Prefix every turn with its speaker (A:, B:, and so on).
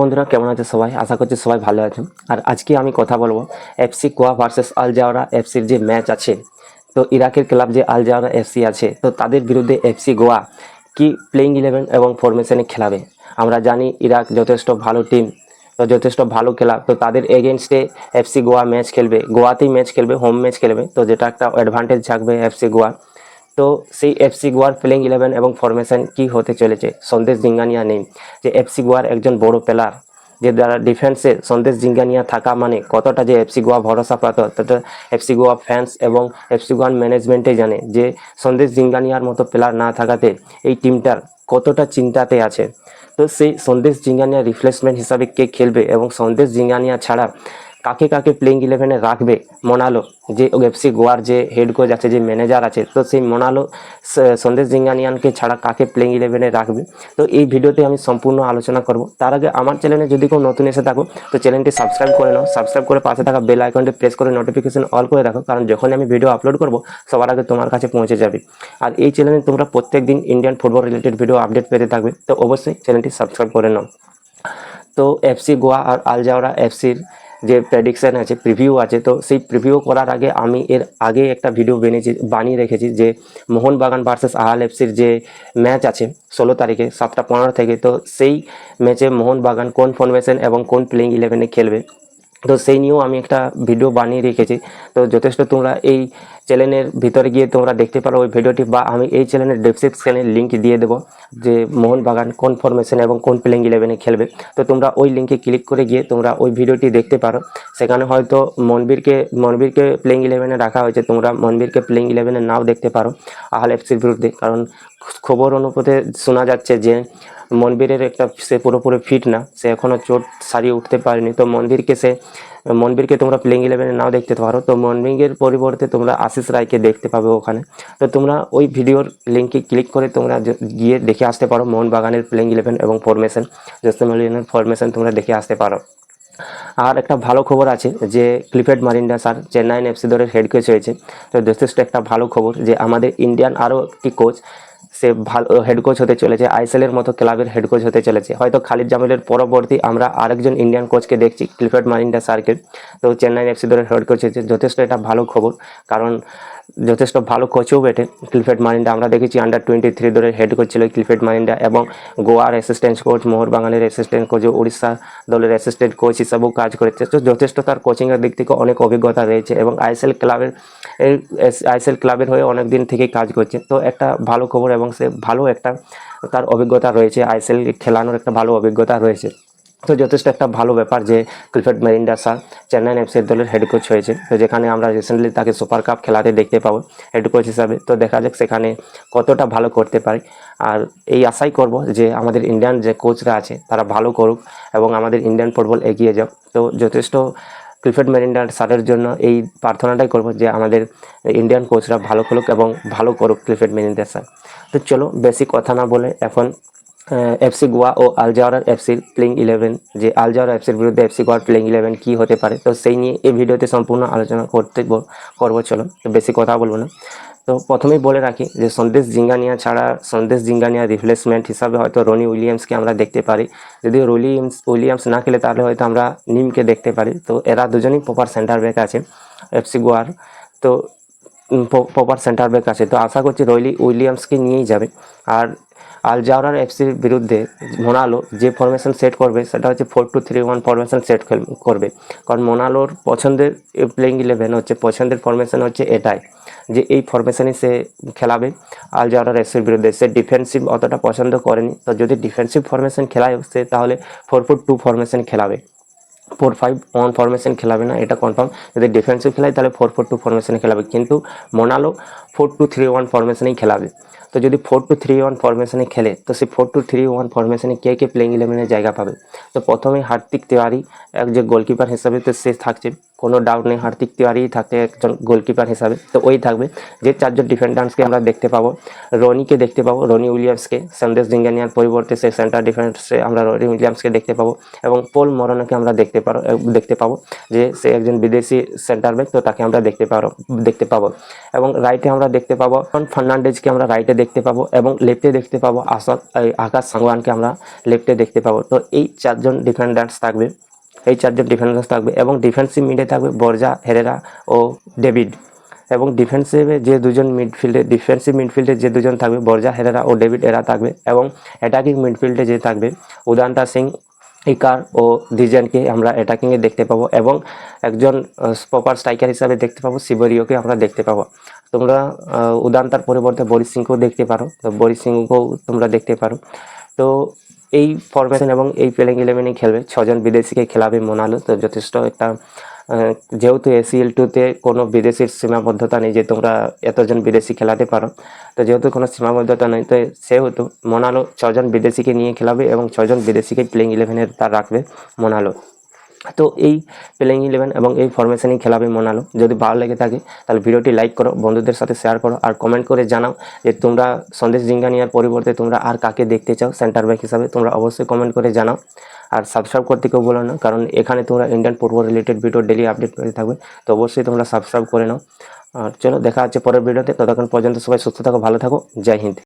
A: বন্ধুরা, কেমন আছে সবাই? আশা করছি সবাই ভালো আছেন। আর আজকে আমি কথা বলব FC Goa versus Al Zawraa এফসির যে ম্যাচ আছে, তো ইরাকের ক্লাব যে আল জাওরা এফসি আছে, তো তাদের বিরুদ্ধে এফসি গোয়া কি প্লেইং ইলেভেন এবং ফরমেশনে খেলাবে? আমরা জানি ইরাক যথেষ্ট ভালো টিম তো যথেষ্ট ভালো খেলা, তো তাদের এগেনস্টে এফসি গোয়া ম্যাচ খেলবে। গোয়াতেই ম্যাচ খেলবে হোম ম্যাচ খেলবে, তো যেটা একটা অ্যাডভান্টেজ থাকবে এফসি গোয়া তো সেই এফসি গোয়ার প্লেইং ইলেভেন এবং ফরমেশন কি হতে চলেছে? সন্দেশ জিঙ্গানিয়া নেই। যে এফসি গোয়ার একজন বড় প্লেয়ার যে দ্বারা ডিফেন্সে সন্দেশ জিঙ্গানিয়া থাকা মানে কতটা যে এফসি গোয়া ভরসা পাত এফসি গোয়া ফ্যান্স এবং এফসি গোয়ার ম্যানেজমেন্টে জানে যে সন্দেশ জিঙ্গানিয়ার মতো প্লেয়ার না থাকাতে এই টিমটার কতটা চিন্তাতে আছে। তো সেই সন্দেশ জিঙ্গানিয়া রিপ্লেসমেন্ট হিসাবে কে খেলবে এবং সন্দেশ জিঙ্গানিয়া ছাড়া কাকে কাকে প্লেইং ইলেভেনে রাখবে? মোনালো, যে এফসি গোয়ার যে হেড কোচ আছে, যে ম্যানেজার আছে, তো সেই মোনালো সন্দেশ জিঙ্গানিয়ানকে ছাড়া কাকে প্লেইং ইলেভেনে রাখবে? তো এই ভিডিওতে আমি সম্পূর্ণ আলোচনা করব। তার আগে আমার চ্যানেলে যদি কেউ নতুন এসে থাকো, তো চ্যানেলটি সাবস্ক্রাইব করে নাও। সাবস্ক্রাইব করে পাশে থাকা বেল আইকনটি প্রেস করে নোটিফিকেশন অল করে রাখো, কারণ যখন আমি ভিডিও আপলোড করব, সবার আগে তোমার কাছে পৌঁছে যাবে। আর এই চ্যানেলে তোমরা প্রত্যেক দিন Indian football related video update পেতে থাকবে, তো অবশ্যই চ্যানেলটি সাবস্ক্রাইব করে নাও। তো এফসি গোয়া আর আলজাওরা এফসির যে প্রেডিকশান আছে প্রিভিউ আছে, তো সেই প্রিভিউ করার আগে আমি এর আগে একটা ভিডিও বেনেছি বানিয়ে রেখেছি যে মোহনবাগান ভার্সেস আহাল এফসির যে ম্যাচ আছে ষোলো তারিখে, সাতটা পনেরো থেকে, তো সেই ম্যাচে মোহনবাগান কোন ফর্মেশন এবং কোন প্লেইং ইলেভেনে খেলবে? তো সেই নিয়েও আমি একটা ভিডিও বানিয়ে রেখেছি। তো যথেষ্ট তোমরা এই চ্যানেলের ভিতরে গিয়ে তোমরা দেখতে পারো ওই ভিডিওটি, বা আমি এই চ্যানেলের ডেসক্রিপশানে লিঙ্ক দিয়ে দেবো যে মোহনবাগান কোন ফরমেশন এবং কোন প্লেইং ইলেভেনে খেলবে। তো তোমরা ওই লিঙ্কে ক্লিক করে গিয়ে তোমরা ওই ভিডিওটি দেখতে পারো। সেখানে হয়তো মনবীরকে মনবীরকে প্লেইং ইলেভেনে রাখা হয়েছে, তোমরা মনবীরকে প্লেইং ইলেভেনে নাও দেখতে পারো আহাল এফসির বিরুদ্ধে। কারণ খবর অনুপাতে শোনা যাচ্ছে যে মনবীরের একটা সে পুরোপুরি ফিট না, সে এখনও চোট সারিয়ে উঠতে পারেনি। তো মনবীরকে সে মনবীরকে তোমরা প্লেইং ইলেভেনে নাও দেখতে পারো। তো মনবীরের পরিবর্তে তোমরা আশিস রায়কে দেখতে পাবে ওখানে। তো তোমরা ওই ভিডিওর লিঙ্কে ক্লিক করে তোমরা গিয়ে দেখে আসতে পারো মোহনবাগানের প্লেইং ইলেভেন এবং ফরমেশন জসমেলিয়ানের ফরমেশন তোমরা দেখে আসতে পারো। আর একটা ভালো খবর আছে যে ক্লিফেড মারিন্ডা স্যার চেন্নাইন এফসি দলের হেড কোচ হয়েছে। তো যথেষ্ট একটা ভালো খবর যে আমাদের ইন্ডিয়ান আরও একটি কোচ সে ভালো হেড কোচ হতে চলেছে আইএসএলের মতো ক্লাবের হেড কোচ হতে চলেছে। হয়তো খালিদ জামিলের পরবর্তী আমরা আরেকজন ইন্ডিয়ান কোচকে দেখছি ক্লিফেড মারিন্ডা স্যারকে। তো চেন্নাই এফসি দলের হেড কোচ হয়েছে। যথেষ্ট এটা ভালো খবর। কারণ যথেষ্ট ভালো কোচও বেটে। ক্লিফেড মারিন্ডা আমরা দেখেছি আন্ডার টোয়েন্টি থ্রি দলের হেড কোচ ছিল ক্লিফেড মারিন্ডা এবং গোয়ার অ্যাসিস্ট্যান্ট কোচ মোহরবাগানের অ্যাসিস্ট্যান্ট কোচ উড়িষ্যা দলের অ্যাসিস্ট্যান্ট কোচ হিসাবেও কাজ করেছে। তো যথেষ্ট তার কোচিংয়ের দিক থেকে অনেক অভিজ্ঞতা রয়েছে এবং আইএসএল ক্লাবের আইএসএল ক্লাবের হয়ে অনেক দিন থেকেই কাজ করছে। তো একটা ভালো খবর এবং সে ভালো একটা তার অভিজ্ঞতা রয়েছে। আইএসএল খেলানোর একটা ভালো অভিজ্ঞতা রয়েছে। তো যথেষ্ট একটা ভালো ব্যাপার যে ক্রিকেট মেরিন্ডা স্যার, চেন্নাই এফসির দলের হেড কোচ হয়েছে। তো যেখানে আমরা রিসেন্টলি তাকে সুপার কাপ খেলাতে দেখতে পাবো হেড কোচ হিসাবে। তো দেখা যাক সেখানে কতটা ভালো করতে পারে। আর এই আশাই করব যে আমাদের ইন্ডিয়ান যে কোচরা আছে, তারা ভালো করুক এবং আমাদের ইন্ডিয়ান ফুটবল এগিয়ে যাক। তো যথেষ্ট ক্রিকেট মেরিন্ডার স্যারের জন্য এই প্রার্থনাটাই করব যে আমাদের ইন্ডিয়ান কোচরা ভালো খেলুক এবং ভালো করুক ক্রিকেট মেরিন্ডার স্যার। তো চলো বেশি কথা না বলে এখন এফসি গোয়া ও আলজাওয়ার এফসির প্লেইং ইলেভেন যে আলজাওয়ার এফসির বিরুদ্ধে এফসি গোয়ার প্লেইং ইলেভেন কী হতে পারে? তো সেই নিয়ে এই ভিডিওতে সম্পূর্ণ আলোচনা করতে করব চলো বেশি কথা বলব না। তো প্রথমেই বলে রাখি যে সন্দেশ জিঙ্গানিয়া ছাড়া সন্দেশ জিঙ্গানিয়া রিপ্লেসমেন্ট হিসাবে হয়তো রনি উইলিয়ামসকে আমরা দেখতে পারি। যদি উইলিয়ামস উইলিয়ামস না খেলে তাহলে হয়তো আমরা নিমকে দেখতে পারি। তো এরা দুজনেই প্রপার সেন্টার ব্যাক আছে এফসি গোয়ার। তো প্রপার সেন্টার ব্যাক আছে। তো আশা করছি রয়লি উইলিয়ামসকে নিয়েই যাবে। আর আল জাওরার এফসির বিরুদ্ধে মোনালো যে ফরমেশন সেট করবে, সেটা হচ্ছে four two three one formation set করবে। কারণ মোনালোর পছন্দের প্লেইং ইলেভেন হচ্ছে, পছন্দের ফরমেশন হচ্ছে এটাই, যে এই ফরমেশনই সে খেলাবে। আল জাওরার এফসির বিরুদ্ধে সে ডিফেন্সিভ অতটা পছন্দ করেনি। তো যদি ডিফেন্সিভ ফরমেশন খেলায় সে, তাহলে ফোর ফোর টু ফরমেশন খেলাবে। ফোর ফাইভ ওয়ান ফরমেশন খেলাবে না, এটা কনফার্ম যদি ডিফেন্সিভ খেলায়, তাহলে ফোর ফোর টু ফরমেশনে খেলাবে। কিন্তু Manolo four two three one ফরমেশনেই খেলাবে। তো যদি ফোর টু থ্রি ওয়ান ফরমেশনে খেলে, তো সেই ফোর টু থ্রি ওয়ান ফরমেশনে কে কে প্লেইং ইলেভেনের জায়গা পাবে? তো প্রথমে হার্দিক তিওয়ারি এক যে গোলকিপার হিসাবে তো সে থাকছে, কোনো ডাউট নেই, হার্দিক তিওয়ারি থাকতে একজন গোলকিপার হিসাবে। তো ওই থাকবে। যে চারজন ডিফেন্ডার্সকে আমরা দেখতে পাবো, রনিকে দেখতে পাবো, রনি উইলিয়ামসকে, সন্দেশ জিঙ্গানিয়ার পরিবর্তে সে সেন্টার ডিফেন্সে আমরা রনি উইলিয়ামসকে দেখতে পাবো এবং পোল মরনকে আমরা দেখতে পারো দেখতে পাবো যে সে একজন বিদেশি সেন্টার ব্যাক তো তাকে আমরা দেখতে পারো, দেখতে পাবো। এবং রাইটে আমরা দেখতে পাবো ফার্নান্ডেজকে আমরা রাইটে দেখতে পাবো এবং লেফটে দেখতে পাবো আসাদ আকাশ সাংওয়ানকে আমরা লেফটে দেখতে পাবো। তো এই চারজন ডিফেন্ডার্স থাকবে, এই চারজন ডিফেন্ডার্স থাকবে এবং ডিফেন্সিভ মিডে থাকবে বর্জা, হেরেরা ও ডেভিড। এবং ডিফেন্সিভে যে দুজন মিডফিল্ডে ডিফেন্সিভ মিডফিল্ডে যে দুজন থাকবে, বর্জা, হেরেরা ও ডেভিড, এরা থাকবে এবং অ্যাটাকিং মিডফিল্ডে যে থাকবে, উদান্তা সিং, ইকার ও দিজেনকে আমরা অ্যাটাকিংয়ে দেখতে পাবো এবং একজন প্রপার স্ট্রাইকার হিসাবে দেখতে পাবো, শিবরিওকে আমরা দেখতে পাবো। তোমরা উদান্তার পরিবর্তে বরিশ সিংকেও দেখতে পারো। তো বরিশ সিংকেও তোমরা দেখতে পারো। তো এই ফরমেশন এবং এই প্লেইং ইলেভেনে খেলবে। ছজন বিদেশিকে খেলাবে মোনালো। তো যথেষ্ট একটা যেহেতু এসিএল টুতে কোনো বিদেশির সীমাবদ্ধতা নেই যে তোমরা এতজন বিদেশি খেলাতে পারো। তো যেহেতু কোনো সীমাবদ্ধতা নেই, তো সেহেতু মোনালো ছজন বিদেশিকে নিয়ে খেলাবে এবং ছজন বিদেশিকে প্লেইং ইলেভেনের তার রাখবে মোনালো। তো এই প্লেইং ইলেভেন এবং এই ফরমেশনেই খেলাবে মনালো। যদি ভালো লেগে থাকে, তাহলে ভিডিওটি লাইক করো, বন্ধুদের সাথে শেয়ার করো আর কমেন্ট করে জানাও যে তোমরা সন্দেশ জিঙ্গানিয়ার পরিবর্তে তোমরা আর কাকে দেখতে চাও সেন্টার ব্যাক হিসাবে, তোমরা অবশ্যই কমেন্ট করে জানাও। আর সাবস্ক্রাইব করতে কেউ বলো না, কারণ এখানে তোমরা Indian football related video daily update পেতে থাকবে, তো অবশ্যই তোমরা সাবস্ক্রাইব করে নাও। আর চলো, দেখা হচ্ছে পরের ভিডিওতে ততক্ষণ পর্যন্ত সবাই সুস্থ থাকো, ভালো থাকো, জয় হিন্দ।